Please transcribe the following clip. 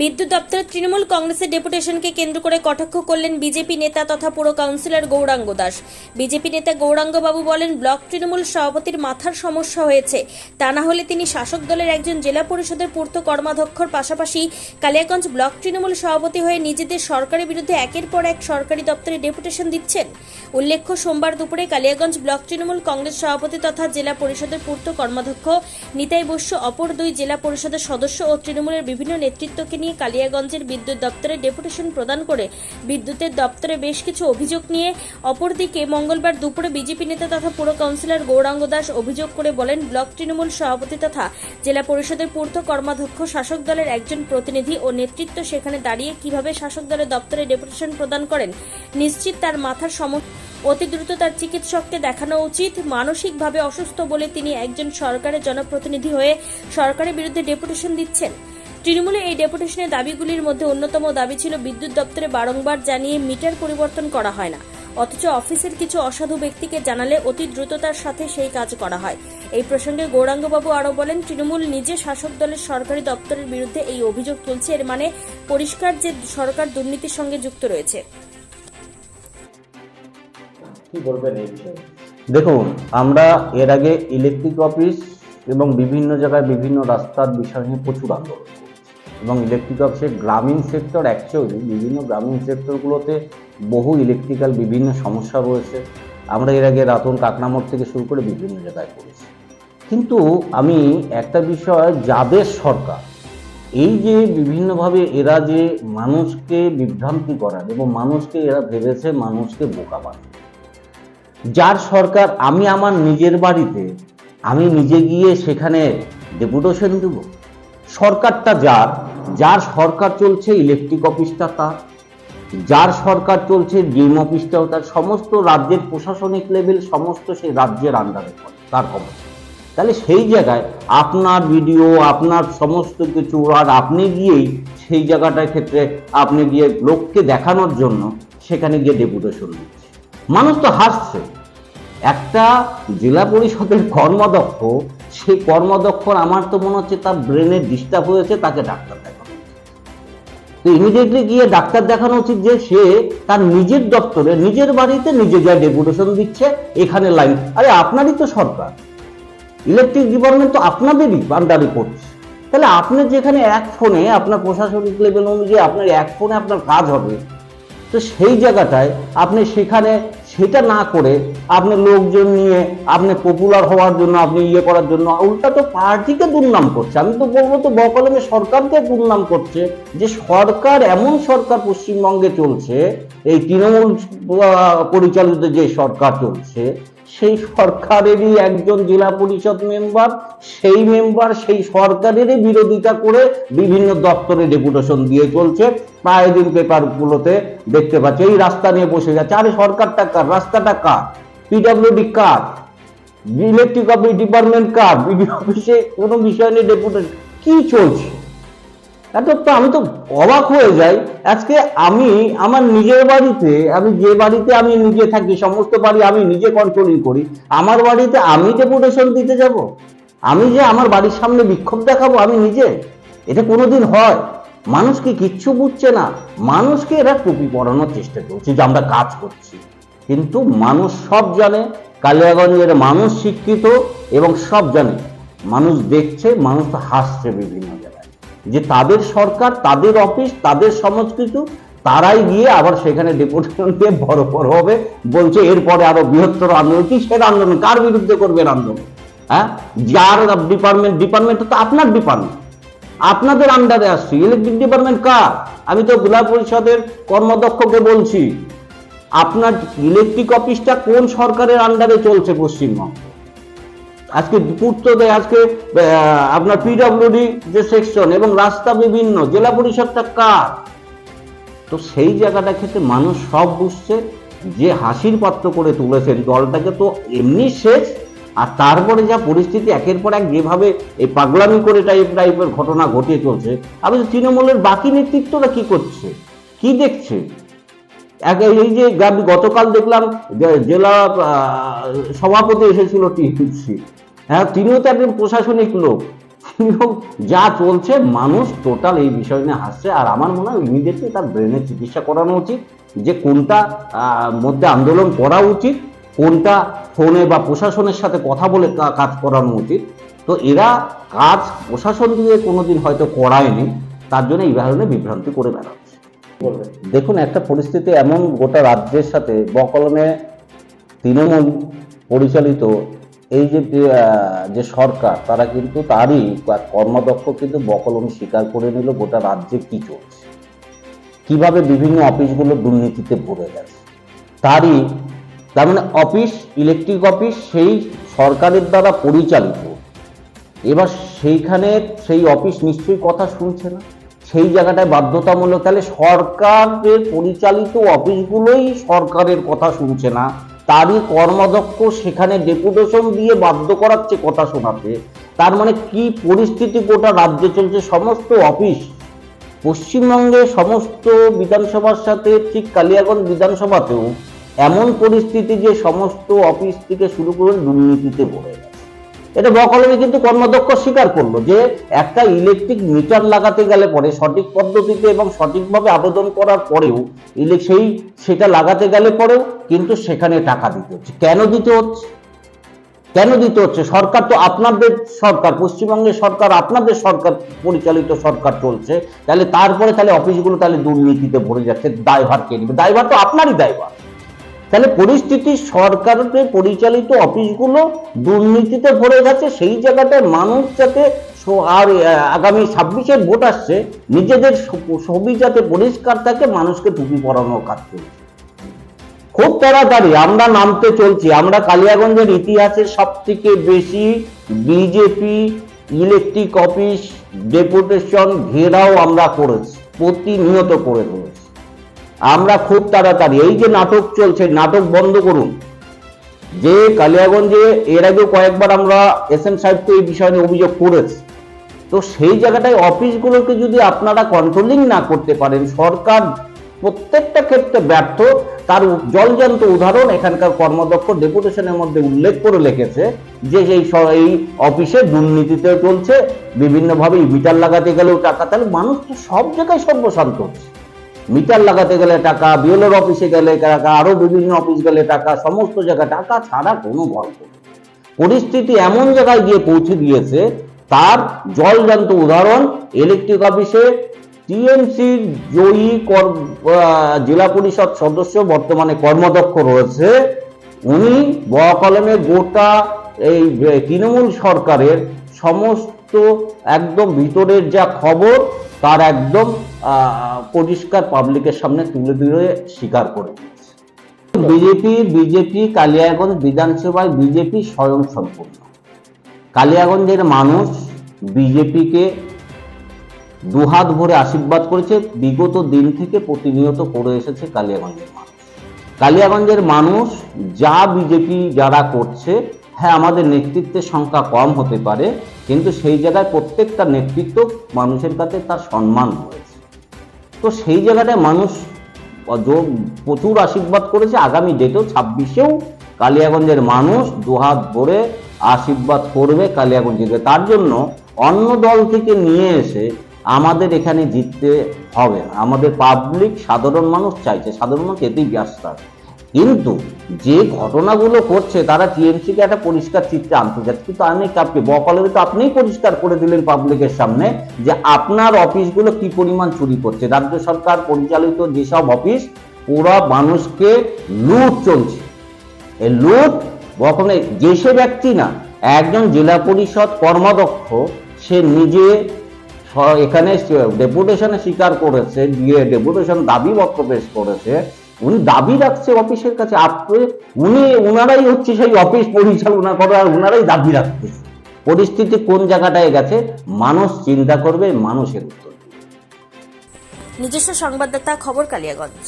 বিদ্যুৎ দপ্তরের তৃণমূল কংগ্রেসের ডেপুটেশনকে কেন্দ্র করে কটাক্ষ করলেন বিজেপি নেতা তথা পুর কাউন্সিলর গৌরাঙ্গ দাস। বিজেপি নেতা গৌরাঙ্গবাবু বলেন, ব্লক তৃণমূল সভাপতির মাথার সমস্যা হয়েছে। তা না হলে তিনি শাসক দলের একজন জেলা পরিষদের পূর্ত কর্মাধ্যক্ষর পাশাপাশি কালিয়াগঞ্জ ব্লক তৃণমূল সভাপতি হয়ে নিজেদের সরকারের বিরুদ্ধে একের পর এক সরকারি দপ্তরে ডেপুটেশন দিচ্ছেন। উল্লেখ্য, সোমবার দুপুরে কালিয়াগঞ্জ ব্লক তৃণমূল কংগ্রেস সভাপতি তথা জেলা পরিষদের পূর্ত কর্মাধ্যক্ষ নিতাই বস্য অপর দুই জেলা পরিষদের সদস্য ও তৃণমূলের বিভিন্ন নেতৃত্বকে নিয়ে কালিয়াগঞ্জের বিদ্যুৎ দপ্তরে ডেপুটেশন প্রদান করে বিদ্যুতের দপ্তরে বেশ কিছু অভিযোগ নিয়ে অপরদিকে মঙ্গলবার দুপুরে বিজেপি নেতা তথা পুর কাউন্সিলর গৌরাঙ্গ দাস অভিযোগ করে বলেন, ব্লক তৃণমূল সভাপতি তথা জেলা পরিষদের পূর্ত কর্মাধ্যক্ষ শাসক দলের একজন প্রতিনিধি ও নেতৃত্ব সেখানে দাঁড়িয়ে কীভাবে শাসক দলের দপ্তরে ডেপুটেশন প্রদান করেন, নিশ্চিত তার মাথার সমস্যা অতি দ্রুত তার চিকিৎসককে দেখানো উচিত, মানসিকভাবে অসুস্থ বলে তিনি একজন সরকারের জনপ্রতিনিধি হয়ে সরকারের বিরুদ্ধে ডেপুটেশন দিচ্ছেন। তৃণমূলে এই ডেপুটেশনের দাবিগুলির মধ্যে অন্যতম দাবি ছিল বিদ্যুৎ দপ্তরে বারংবার জানিয়ে মিটার পরিবর্তন করা হয় না। অথচ অফিসের কিছু অসাধু ব্যক্তিকে জানালে অতি দ্রুততার সাথে সেই কাজ করা হয়। এই প্রসঙ্গে গৌরাঙ্গবাবু আরও বলেন, তৃণমূল নিজে শাসক দলের সরকারি দপ্তরের বিরুদ্ধে এই অভিযোগ তুলছে। এর মানে পরিষ্কার যে সরকার দুর্নীতির সঙ্গে যুক্ত রয়েছে। দেখুন, আমরা এর আগে ইলেকট্রিক অফিস এবং বিভিন্ন জায়গায় বিভিন্ন রাস্তার বিষয় নিয়ে প্রচুর আন্দোলন এবং ইলেকট্রিক অফিসের গ্রামীণ সেক্টর অ্যাকচুয়ালি বিভিন্ন গ্রামীণ সেক্টরগুলোতে বহু ইলেকট্রিক্যাল বিভিন্ন সমস্যা রয়েছে। আমরা এর আগে রাতন কাকনামোড় থেকে শুরু করে বিভিন্ন জায়গায় করেছি কিন্তু আমি একটা বিষয়, যাদের সরকার এই যে বিভিন্নভাবে এরা যে মানুষকে বিভ্রান্তি করার এবং মানুষকে এরা ভেবেছে মানুষকে বোকা বানায়। যার সরকার, আমি আমার নিজের বাড়িতে, আমি নিজে গিয়ে সেখানে ডেপুটেশন দেব। সরকারটা যার যার সরকার চলছে ইলেকট্রিক অফিসটা তার। যার সরকার চলছে ডিএম অফিসটাও তার। সমস্ত রাজ্যের প্রশাসনিক লেভেল সমস্ত সেই রাজ্যের আন্ডারে তার ক্ষমতা। তাহলে সেই জায়গায় আপনার ভিডিও আপনার সমস্ত কিছু, আর আপনি গিয়েই সেই জায়গাটার ক্ষেত্রে আপনি গিয়ে লোককে দেখানোর জন্য সেখানে গিয়ে ডেপুটেশন দিচ্ছে। মানুষ তো হাসছে। একটা জেলা পরিষদের কর্মদক্ষ সেই কর্মদক্ষর আমার তো মনে হচ্ছে তার ব্রেনের ডিস্টার্ব হয়েছে, তাকে ডাক্তার দেখানো তো ইমিডিয়েটলি গিয়ে ডাক্তার দেখানো উচিত যে সে তার নিজের দপ্তরে, নিজের বাড়িতে নিজে যা ডেপুটেশন দিচ্ছে, এখানে লাইন আরে আপনারই তো সরকার। ইলেকট্রিক ডিপার্টমেন্ট তো আপনাদেরই আন্ডারে করছে তাহলে আপনি যেখানে এক ফোনে আপনার প্রশাসনিক লেভেল অনুযায়ী আপনার এক ফোনে আপনার কাজ হবে। তো সেই জায়গাটায় আপনি সেখানে সেটা না করে আপনি লোকজন নিয়ে আপনি পপুলার হওয়ার জন্য, আপনি ইয়ে করার জন্য, উল্টা তো পার্টিকে দুর্নাম করছে। আমি তো বলব তো, বকলমে সরকারকে দুর্নাম করছে যে সরকার, এমন সরকার পশ্চিমবঙ্গে চলছে, এই তৃণমূল পরিচালিত যে সরকার চলছে সেই সরকারেরই একজন জেলা পরিষদ মেম্বার, সেই মেম্বার সেই সরকারেরই বিরোধিতা করে বিভিন্ন দপ্তরে ডেপুটেশন দিয়ে চলছে। প্রায় দিন পেপারগুলোতে দেখতে পাচ্ছি, এই রাস্তা নিয়ে বসে যাচ্ছে। আরে সরকারটা কার? রাস্তাটা কার? পিডাব্লিউডি কার? ইলেকট্রিক ডিপার্টমেন্ট কার? বিডিও অফিসে কোনো বিষয় নিয়ে ডেপুটেশন কি চলছে? এত তো আমি তো অবাক হয়ে যাই। আজকে আমি আমার নিজের বাড়িতে, আমি যে বাড়িতে আমি নিজে থাকি, সমস্ত বাড়ি আমি নিজে কন্ট্রোলিং করি, আমার বাড়িতে আমি ডেপুটেশন দিতে যাব? আমি যে আমার বাড়ির সামনে বিক্ষোভ দেখাবো আমি নিজে? এটা কোনোদিন হয়? মানুষ কি কিচ্ছু বুঝছে না? মানুষকে এরা টুপি পরানোর চেষ্টা করছে, যে আমরা কাজ করছি। কিন্তু মানুষ সব জানে, কালিয়াগঞ্জের মানুষ শিক্ষিত এবং সব জানে। মানুষ দেখছে, মানুষ হাসছে বিভিন্ন জায়গায়। যে তাদের সরকার, তাদের অফিস, তাদের কিছু তারাই গিয়ে আবার সেখানে ডেপুটেশন দিয়ে বড় বড় হবে। বলছে এরপরে আরও বৃহত্তর আন্দোলন। কিসের আন্দোলন? কার বিরুদ্ধে করবেন আন্দোলন? হ্যাঁ? যার ডিপার্টমেন্ট ডিপার্টমেন্ট তো আপনার ডিপার্টমেন্ট আপনাদের আন্ডারে আসছি। ইলেকট্রিক ডিপার্টমেন্ট কার? আমি তো জেলা পরিষদের কর্মদক্ষকে বলছি। আপনার ইলেকট্রিক অফিসটা কোন সরকারের আন্ডারে চলছে পশ্চিমবঙ্গ? আজকে পূর্ত দেয় আজকে আপনার পিডব্লিউডি যে সেকশন এবং রাস্তা বিভিন্ন, জেলা পরিষদটা কার? তো সেই জায়গাটা ক্ষেত্রে মানুষ সব বুঝছে, যে হাসির পাত্র করে তুলেছেন দলটাকে। তো এমনি শেষ, আর তারপরে যা পরিস্থিতি, একের পর এক যেভাবে এই পাগলামি করে টাইপ, টাইপের ঘটনা ঘটিয়ে চলছে আমি তৃণমূলের বাকি নেতৃত্বরা কি করছে? কি দেখছে? এক, এই যে গতকাল দেখলাম জেলা সভাপতি এসেছিল টিএমসি। হ্যাঁ তিনিও তো একজন প্রশাসনিক লোক। যা চলছে, মানুষ টোটাল এই বিষয় নিয়ে হাসছে। আর আমার মনে হয় ইমিডিয়েটলি তার ব্রেনের চিকিৎসা করানো উচিত, যে কোনটা মধ্যে আন্দোলন করা উচিত, কোনটা ফোনে বা প্রশাসনের সাথে কথা বলে কাজ করানো উচিত। তো এরা কাজ প্রশাসন দিয়ে কোনোদিন হয়তো করায়নি, তার জন্য এই ধরনের বিভ্রান্তি করে বেড়াচ্ছে। দেখুন, একটা পরিস্থিতি এমন গোটা রাজ্যের সাথে, বকলমে তৃণমূল পরিচালিত এই যে যে সরকার, তারা কিন্তু তারই কর্মদক্ষ কিন্তু বকলমে স্বীকার করে নিল গোটা রাজ্যে কি চলছে। কীভাবে বিভিন্ন অফিসগুলো দুর্নীতিতে ভরে গেছে। তারই, তার মানে অফিস, ইলেকট্রিক অফিস, সেই সরকারের দ্বারা পরিচালিত। এবার সেইখানে সেই অফিস নিশ্চয়ই কথা শুনছে না। সেই জায়গাটায় বাধ্যতামূলক, তাহলে সরকারের পরিচালিত অফিসগুলোই সরকারের কথা শুনছে না। তারই কর্মাধ্যক্ষ সেখানে ডেপুটেশন দিয়ে বাধ্য করাচ্ছে কথা শোনাতে তার মানে কি পরিস্থিতি গোটা রাজ্যে চলছে? সমস্ত অফিস, পশ্চিমবঙ্গে সমস্ত বিধানসভার সাথে, ঠিক কালিয়াগঞ্জ বিধানসভাতেও এমন পরিস্থিতি যে সমস্ত অফিস থেকে শুরু করে দুর্নীতিতে পড়ে এটা বকলমে কিন্তু কর্মাধ্যক্ষ স্বীকার করল যে একটা ইলেকট্রিক মিটার লাগাতে গেলে পরে সঠিক পদ্ধতিতে এবং সঠিকভাবে আবেদন করার পরেও ইলে সেই, সেটা লাগাতে গেলে পরেও কিন্তু সেখানে টাকা দিতে হচ্ছে। কেন দিতে হচ্ছে? কেন দিতে হচ্ছে? সরকার তো আপনাদের সরকার, পশ্চিমবঙ্গের সরকার, আপনাদের সরকার, পরিচালিত সরকার চলছে। তাহলে তারপরে তাহলে অফিসগুলো তাহলে দুর্নীতিতে ভরে যাচ্ছে, দায়ভার কে নেবে? দায়ভার তো আপনারই দায়ভার। তাহলে পরিস্থিতি সরকারের পরিচালিত অফিসগুলো দুর্নীতিতে ভরে গেছে, সেই জায়গাটায় মানুষ যাতে আর আগামী ছাব্বিশের ভোট আসছে, নিজেদের ছবি যাতে পরিষ্কার থাকে, মানুষকে টুপি পরানোর কাজ চলছে। খুব তাড়াতাড়ি, আমরা নামতে চলছি। আমরা কালিয়াগঞ্জের ইতিহাসে সব থেকে বেশি বিজেপি ইলেকট্রিক অফিস ডেপুটেশন ঘেরাও আমরা করেছি, প্রতিনিয়ত করে রয়েছি আমরা খুব তাড়াতাড়ি, এই যে নাটক চলছে, নাটক বন্ধ করুন। যে কালিয়াগঞ্জে এর আগে কয়েকবার আমরা এস এম সাহেবকে এই বিষয় নিয়ে অভিযোগ করেছি। তো সেই জায়গাটায় অফিসগুলোকে যদি আপনারা কন্ট্রোলিং না করতে পারেন, সরকার প্রত্যেকটা ক্ষেত্রে ব্যর্থ। তার জলজান্ত উদাহরণ এখানকার কর্মদক্ষ ডেপুটেশনের মধ্যে উল্লেখ করে লিখেছে যে এই এই অফিসে দুর্নীতিতে চলছে, বিভিন্নভাবে মিটার লাগাতে গেলেও টাকা। তাহলে মানুষ তো সব জায়গায় সর্বশান্ত হচ্ছে। মিটার লাগাতে গেলে টাকা, বিএলওর অফিসে গেলে টাকা, আরও বিভিন্ন অফিস গেলে টাকা, সমস্ত জায়গায় টাকা ছাড়া কোনো গল্প পরিস্থিতি এমন জায়গায় গিয়ে পৌঁছে দিয়েছে, তার জলজান্ত উদাহরণ ইলেকট্রিক অফিসে টিএমসির জয়ী জেলা পরিষদ সদস্য বর্তমানে কর্মদক্ষ রয়েছে। উনি বকলমে গোটা এই তৃণমূল সরকারের সমস্ত একদম ভিতরের যা খবর, তার একদম পরিষ্কার পাবলিকের সামনে তুলে দিয়ে স্বীকার করে বিজেপি বিজেপি, কালিয়াগঞ্জ বিধানসভায় বিজেপি স্বয়ং সম্পূর্ণ কালিয়াগঞ্জের মানুষ বিজেপিকে দুহাত ভরে আশীর্বাদ করেছে। বিগত দিন থেকে প্রতিনিয়ত করে এসেছে কালিয়াগঞ্জের মানুষ। কালিয়াগঞ্জের মানুষ যা বিজেপি যারা করছে হ্যাঁ আমাদের নেতৃত্বের সংখ্যা কম হতে পারে, কিন্তু সেই জায়গায় প্রত্যেকটা নেতৃত্ব মানুষের কাছে তার সম্মান রয়েছে। তো সেই জায়গাটায় মানুষ প্রচুর আশীর্বাদ করেছে। আগামী ডেটেও ছাব্বিশেও কালিয়াগঞ্জের মানুষ দুহাত ভরে আশীর্বাদ করবে কালিয়াগঞ্জকে তার জন্য অন্য দল থেকে নিয়ে এসে আমাদের এখানে জিততে হবে। না আমাদের পাবলিক সাধারণ মানুষ চাইছে, সাধারণ মানুষ এতেই ব্যস্ত কিন্তু যে ঘটনাগুলো করছে, তারা টিএমসিকে একটা পরিষ্কার চিত্রে আনতে যাচ্ছে কিন্তু আমি আপনি বকলের তো আপনিই পরিষ্কার করে দিলেন পাবলিকের সামনে যে আপনার অফিসগুলো কি পরিমাণ চুরি করছে। রাজ্য সরকার পরিচালিত যেসব অফিস পুরো মানুষকে লুট চলছে। এই লুট বকলে যে সে ব্যক্তি না, একজন জেলা পরিষদ কর্মদক্ষ সে নিজে এখানে ডেপুটেশনে স্বীকার করেছে গিয়ে ডেপুটেশন দাবিপত্র পেশ করেছে। উনি দাবি রাখছে অফিসের কাছে, আপনি, উনি ওনারাই হচ্ছে সেই অফিস পরিচালনা করে, আর ওনারাই দাবি রাখছে। পরিস্থিতি কোন জায়গাটায় গেছে, মানুষ চিন্তা করবে, মানুষের উত্তর নিজস্ব সংবাদদাতা খবর কালিয়াগঞ্জ।